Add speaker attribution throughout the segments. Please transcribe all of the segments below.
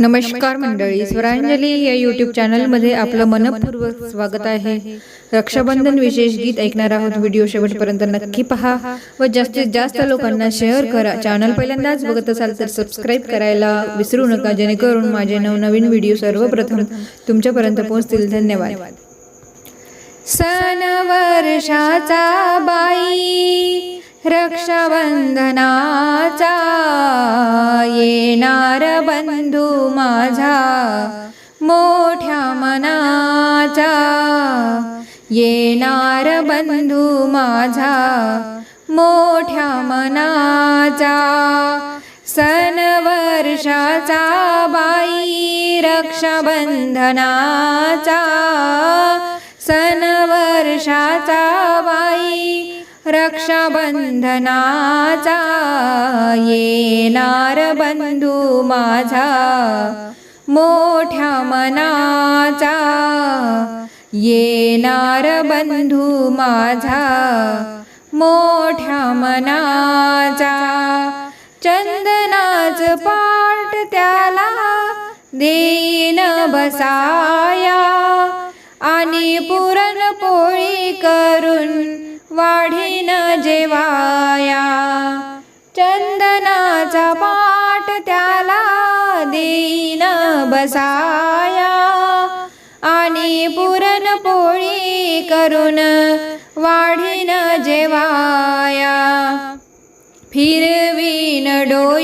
Speaker 1: नमस्कार मंडळी स्वरांजली या यूट्यूब चॅनलमध्ये आपलं मनपूर्वक स्वागत आहे. रक्षाबंधन विशेष गीत ऐकणार आहोत. व्हिडिओ शेवटपर्यंत नक्की पहा व जास्तीत जास्त लोकांना शेअर करा. चॅनल पहिल्यांदाच बघत असाल तर सबस्क्राईब करायला विसरू नका जेणेकरून माझे नवनवीन व्हिडिओ सर्वप्रथम तुमच्यापर्यंत पोहोचतील. धन्यवाद. सण वर्षाचा बाई रक्षाबंधनाचा येणार बंधू माझा मोठ्या मनाचा. येणार बंधू माझा मोठ्या मनाचा. सण वर्षाचा बाई रक्षाबंधनाचा सण वर्षाचा बाई रक्षाबंधनाचा येणार बंधू माझा मोठ्या मनाचा येणार बंधू माझा मोठ्या मनाचा. चंदनाच पाट त्याला देईन बसाया आणि पोळी करून वाढीन जेवाया. चंदनाचा पाट त्याला देईन बसाया. आणि पुरणपोळी करून वाढीन जेवाया. फिरवीन डोईवरती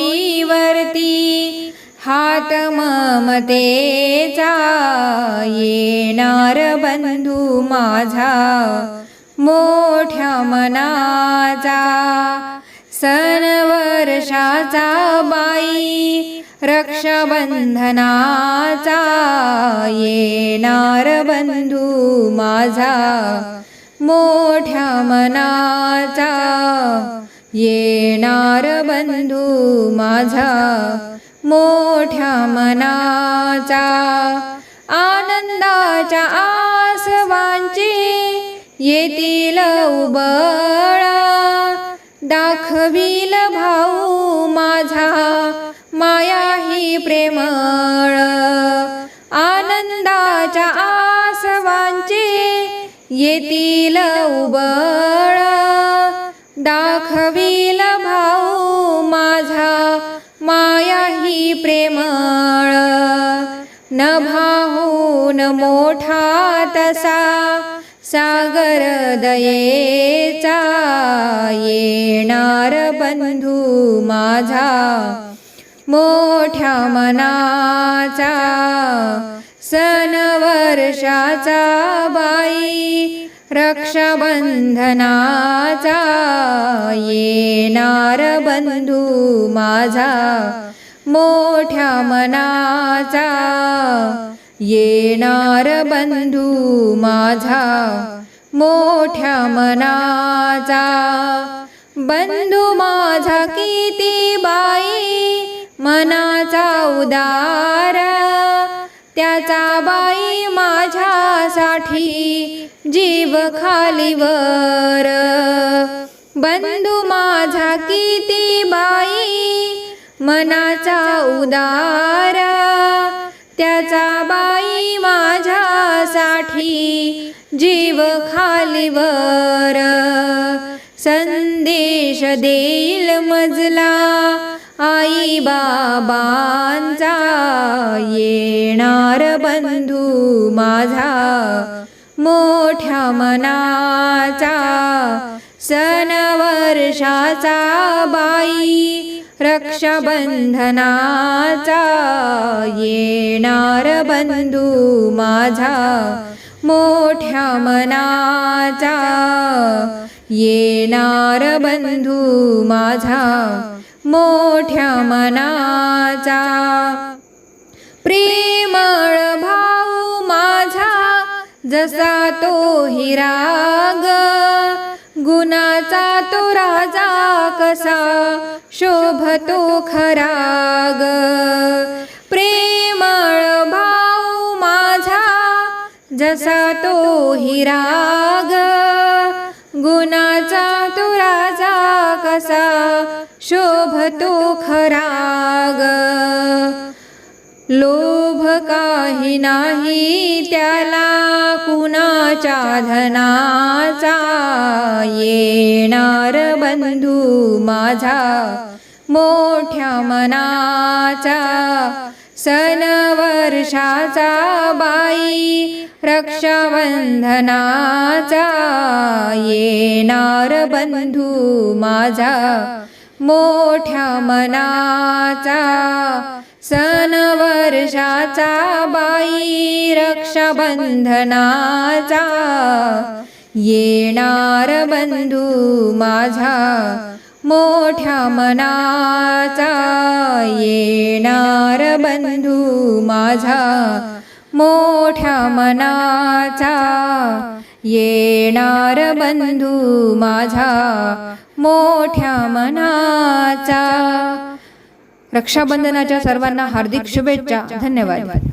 Speaker 1: वाट ममतेचा येणार बंधू माझा मोठ्या मनाचा सण वर्षाचा बाई रक्षाबंधनाचा येणार बंधू माझा मोठ्या मनाचा येणार बंधू माझा मोठ्या मनाचा आनंदाच्या आसवांची येतील उबळा. दाखवील भाऊ माझा माया ही प्रेमळ. आनंदाच्या आसवांची येतील उबळ. दाखवील प्रेमळ। न भाहून मोठा तसा सागर दयेचा येणार बंधू माझा। मोठ्या मनाचा सण वर्षाचा बाई रक्षाबंधनाचा येणार बंधू माझा। मोठ्या मनाचा येणार बंधू माझा. मोठ्या मनाचा बंधू माझा किती बाई. मनाचा उदार त्याचा बाई माझ्यासाठी जीव खालीवर. बंधू माझा किती बाई. मनाचा उदार त्याचा बाई माझ्यासाठी जीव खालीवर संदेश देईल मजला आई बाबांचा येणार बंधू माझा मोठ्या मनाचा सन वर्षाचा बाई रक्षाबंधनाचा येणार बंधू माझा मोठ्या मनाचा येणार बंधू माझा मोठ्या मनाचा प्रेमळ भाऊ माझा जसा तो हिराग गुणाचा तो राजा कसा? शोभतो खराग प्रेमळ भाऊ माझा जसा तो हिराग गुणाचा तो राजा कसा? शोभतो खराग लो काही नाही त्याला कुणाच्या धनाचा येणार बंधू माझा मोठ्या मनाचा सन वर्षाचा बाई रक्षाबंधनाचा येणार बंधू माझा मोठ्या मनाचा सण वर्षाचा बाई रक्षाबंधनाचा. येणार बंधू माझा मोठ्या मनाचा. येणार बंधू माझा मोठ्या मनाचा. येणार बंधू माझा मोठ्या मनाचा. रक्षाबंधनाच्या सर्वांना हार्दिक शुभेच्छा. धन्यवाद.